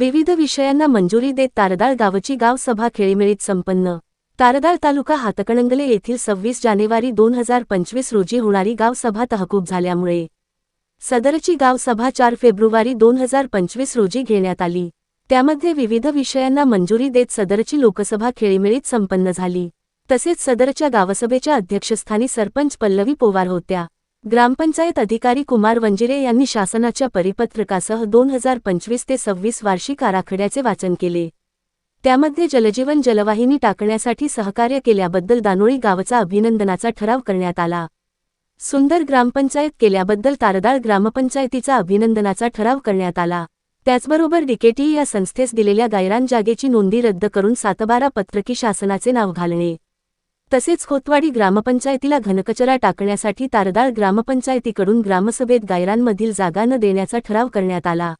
विविध विषयांना मंजुरी देत तारदाळ गावची गावसभा खेळीमेळीत संपन्न. तारदाळ तालुका हातकणंगले येथील सव्वीस जानेवारी दोन हजार पंचवीस रोजी होणारी गावसभा तहकूब झाल्यामुळे सदरची गावसभा चार फेब्रुवारी दोन हजार पंचवीस रोजी घेण्यात आली. त्यामध्ये विविध विषयांना मंजुरी देत सदरची लोकसभा खेळीमेळीत संपन्न झाली. तसेच सदरच्या गावसभेच्या अध्यक्षस्थानी सरपंच पल्लवी पोवार होत्या. ग्रामपंचायत अधिकारी कुमार वंजिरे यांनी शासनाच्या परिपत्रकासह दोन हजार पंचवीस ते सव्वीस वार्षिक आराखड्याचे वाचन केले. त्यामध्ये जलजीवन जलवाहिनी टाकण्यासाठी सहकार्य केल्याबद्दल दानोळी गावचा अभिनंदनाचा ठराव करण्यात आला. सुंदर ग्रामपंचायत केल्याबद्दल तारदाळ ग्रामपंचायतीचा अभिनंदनाचा ठराव करण्यात आला. त्याचबरोबर डिकेटी या संस्थेस दिलेल्या गायरान जागेची नोंदी रद्द करून सातबारा पत्रकी शासनाचे नाव घालणे. तसेच खोतवाडी ग्रामपंचायतीला घनकचरा टाकण्यासाठी तारदाळ ग्रामपंचायतीकडून ग्रामसभेत गायरांमधील जागा न देण्याचा ठराव करण्यात आला.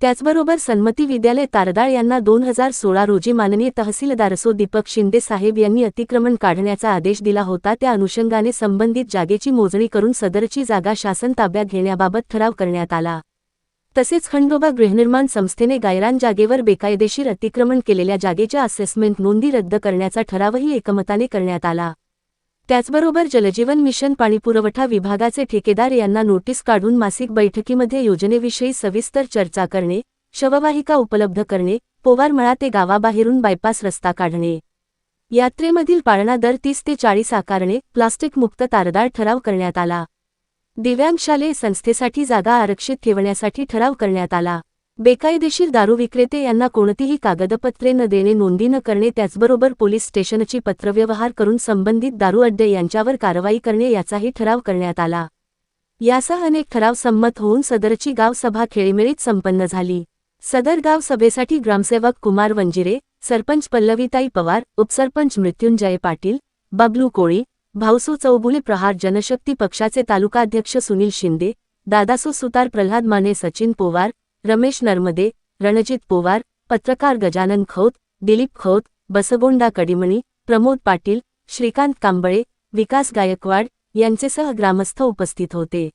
त्याचबरोबर सन्मती विद्यालय तारदाळ यांना दोन हजार सोळा रोजी माननीय तहसीलदार सो दीपक शिंदे साहेब यांनी अतिक्रमण काढण्याचा आदेश दिला होता त्या अनुषंगाने संबंधित जागेची मोजणी करून सदरची जागा शासन ताब्यात घेण्याबाबत ठराव करण्यात आला. तसेच खंडोबा गृहनिर्माण संस्थेने गायरान जागेवर बेकायदेशीर अतिक्रमण केलेल्या जागेच्या असेसमेंट नोंदी रद्द करण्याचा ठरावही एकमताने करण्यात आला. त्याचबरोबर जलजीवन मिशन पाणीपुरवठा विभागाचे ठेकेदार यांना नोटीस काढून मासिक बैठकीमध्ये योजनेविषयी सविस्तर चर्चा करणे शववाहिका उपलब्ध करणे पोवारमळा ते गावाबाहेरून बायपास रस्ता काढणे. यात्रेमधील पाळणा दर तीस ते चाळीस आकारणे प्लास्टिकमुक्त तारदार ठराव करण्यात आला. दिव्यांगशालेय संस्थेसाठी जागा आरक्षित ठेवण्यासाठी ठराव करण्यात आला. बेकायदेशीर दारू विक्रेते यांना कोणतीही कागदपत्रे न देणे नोंदी न करणे त्याचबरोबर पोलीस स्टेशनची पत्रव्यवहार करून संबंधित दारू अड्डे यांच्यावर कारवाई करणे याचाही ठराव करण्यात आला. यासह अनेक ठराव संमत होऊन सदरची गावसभा खेळीमेळीत संपन्न झाली. सदर गाव सभेसाठी ग्रामसेवक कुमार वंजिरे सरपंच पल्लवीताई पवार उपसरपंच मृत्युंजय पाटील बबलू कोळी भाऊसू चौबुले प्रहार जनशक्ती पक्षाचे तालुकाध्यक्ष सुनील शिंदे दादासू सुतार प्रल्हाद माने सचिन पोवार रमेश नर्मदे रणजित पोवार पत्रकार गजानन खौत दिलीप खौत बसगोंडा कडिमणी प्रमोद पाटील श्रीकांत कांबळे विकास गायकवाड यांचेसह ग्रामस्थ उपस्थित होते.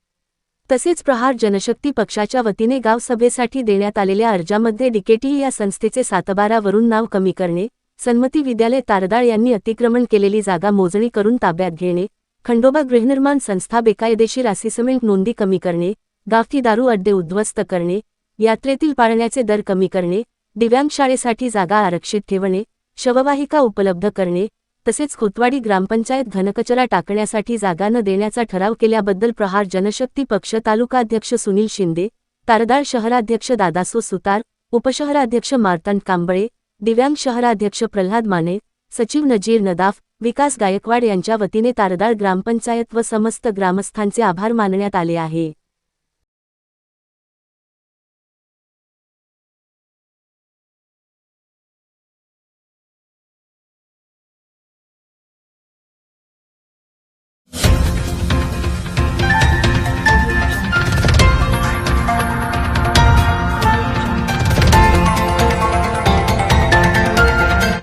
तसेच प्रहार जनशक्ती पक्षाच्या वतीने गावसभेसाठी देण्यात आलेल्या अर्जामध्ये डिकेटी या संस्थेचे सातबारावरून नाव कमी करणे सन्मती विद्यालय तारदाळ यांनी अतिक्रमण केलेली जागा मोजणी करून ताब्यात घेणे खंडोबा गृहनिर्माण संस्था बेकायदेशीर असिसमेंट नोंदी कमी करणे गावठी दारू अड्डे उद्ध्वस्त करणे यात्रेतील पाळण्याचे दर कमी करणे दिव्यांग शाळेसाठी जागा आरक्षित ठेवणे शववाहिका उपलब्ध करणे तसेच खोतवाडी ग्रामपंचायत घनकचरा टाकण्यासाठी जागा न देण्याचा ठराव केल्याबद्दल प्रहार जनशक्ती पक्ष तालुकाध्यक्ष सुनील शिंदे तारदाळ शहराध्यक्ष दादासो सुतार उपशहराध्यक्ष मार्तंड कांबळे दिव्यांग शहराध्यक्ष प्रल्हाद माने सचिव नजीर नदाफ विकास गायकवाड यांच्या वतीने तारदाळ ग्रामपंचायत व समस्त ग्रामस्थांचे आभार मानण्यात आले आहे.